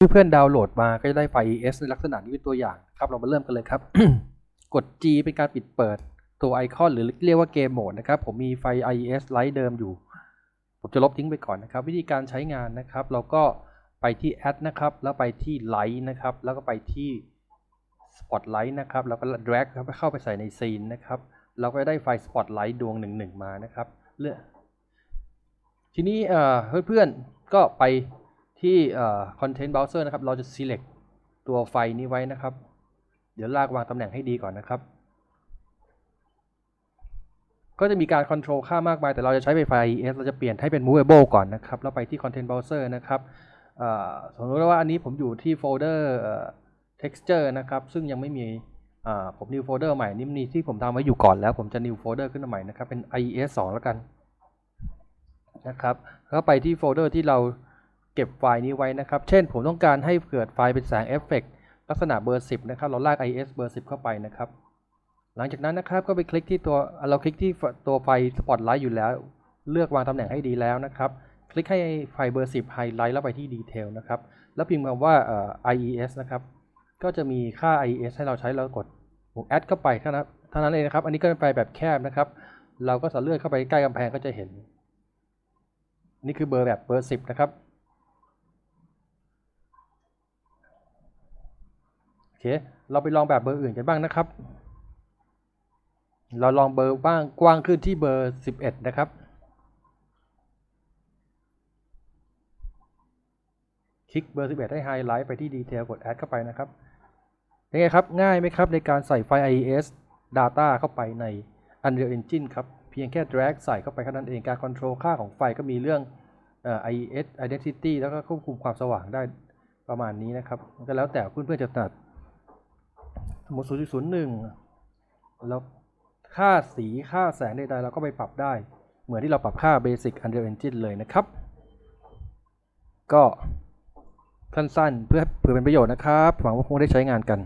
เพื่อนๆดาวน์โหลดมาก็จะได้ไฟล์ ES ในลักษณะนี้เป็นตัวอย่างครับ เรามาเริ่มกันเลยครับ กด G เป็นการปิดเปิดตัวไอคอนหรือเรียกว่าเกมโหมดนะครับ ผมมีไฟล์ IES ไลท์เดิมอยู่ ผมจะลบทิ้งไปก่อนนะครับ วิธีการใช้งานนะครับ เราก็ไปที่ Add นะครับ แล้วไปที่ Light นะครับ แล้วก็ไปที่ Spotlight นะครับ แล้วก็ drag ครับเข้าไปใส่ในซีนนะครับ เราก็ได้ไฟล์ Spotlight ดวงหนึ่งหนึ่งมานะครับ เลือกทีนี้เอ่อเพื่อนๆก็ไป ที่เอ่อ Content Browser นะครับ เราจะ select ตัวไฟล์นี้ไว้นะครับ เดี๋ยวลากวางตำแหน่งให้ดีก่อนนะครับ ก็จะมีการ control ค่ามากมาย แต่เราจะใช้เป็นไฟล์ es เราจะเปลี่ยนให้เป็น movable ก่อนนะครับ แล้วไปที่ content browser นะครับสมมติว่าอันนี้ผมอยู่ที่โฟลเดอร์ texture นะครับ ซึ่งยังไม่มีผม new folder ใหม่นี่มีที่ผมทำไว้อยู่ก่อนแล้ว ผมจะ new folder ขึ้นมาใหม่นะครับ เป็น IES 2 แล้วกันนะครับ แล้วไปที่โฟลเดอร์ที่เรา เก็บไฟล์นี้ไว้นะครับ เช่นผมต้องการให้เกิดไฟล์เป็นแสงเอฟเฟกลักษณะเบอร์ 10 นะครับ เราลาก IES เบอร์ 10 เข้าไปนะครับ หลังจากนั้นนะครับก็ไปคลิกที่ตัวเราคลิกที่ตัวไฟสปอตไลท์อยู่แล้ว เลือกวางตำแหน่งให้ดีแล้วนะครับ คลิกให้ไฟเบอร์ 10ไฮไลท์แล้วไปที่ดีเทลนะครับ แล้วพิมพ์คำว่า IES นะครับ ก็จะมีค่า IES ให้เราใช้แล้วกดปุ่ม add เข้าไปเท่านั้นเท่านั้นเองนะครับ อันนี้ก็เป็นไฟแบบแคบนะครับ เราก็สามารถเลื่อนเข้าไปใกล้กำแพงก็จะเห็น นี่คือเบอร์แบบเบอร์ 10 นะครับ โอ เค เราไปลองแบบเบอร์อื่นกันบ้างนะครับ เราลองเบอร์บ้างกว้างขึ้นที่เบอร์ 11 นะครับคลิกเบอร์ 11 ให้ไฮไลท์ไปที่ดีเทลกด add เข้าไปนะครับเป็นไงครับ ง่ายไหมครับในการใส่ไฟล์ IES Data เข้าไปใน Unreal Engine ครับ เพียงแค่ drag ใส่เข้าไปแค่นั้นเองการ control ค่าของไฟก็มีเรื่อง IES Identity แล้วก็ควบคุมความสว่างได้ประมาณนี้นะครับ ก็แล้วแต่เพื่อนๆจะตัด สมมติ 0.01 แล้วค่าสีค่าแสงใดๆเราก็ไปปรับได้ เหมือนที่เราปรับค่า Basic Unreal Engine เลยนะครับ ก็สั้นๆเพื่อเพื่อเป็นประโยชน์นะครับ หวังว่าคงได้ใช้งานกัน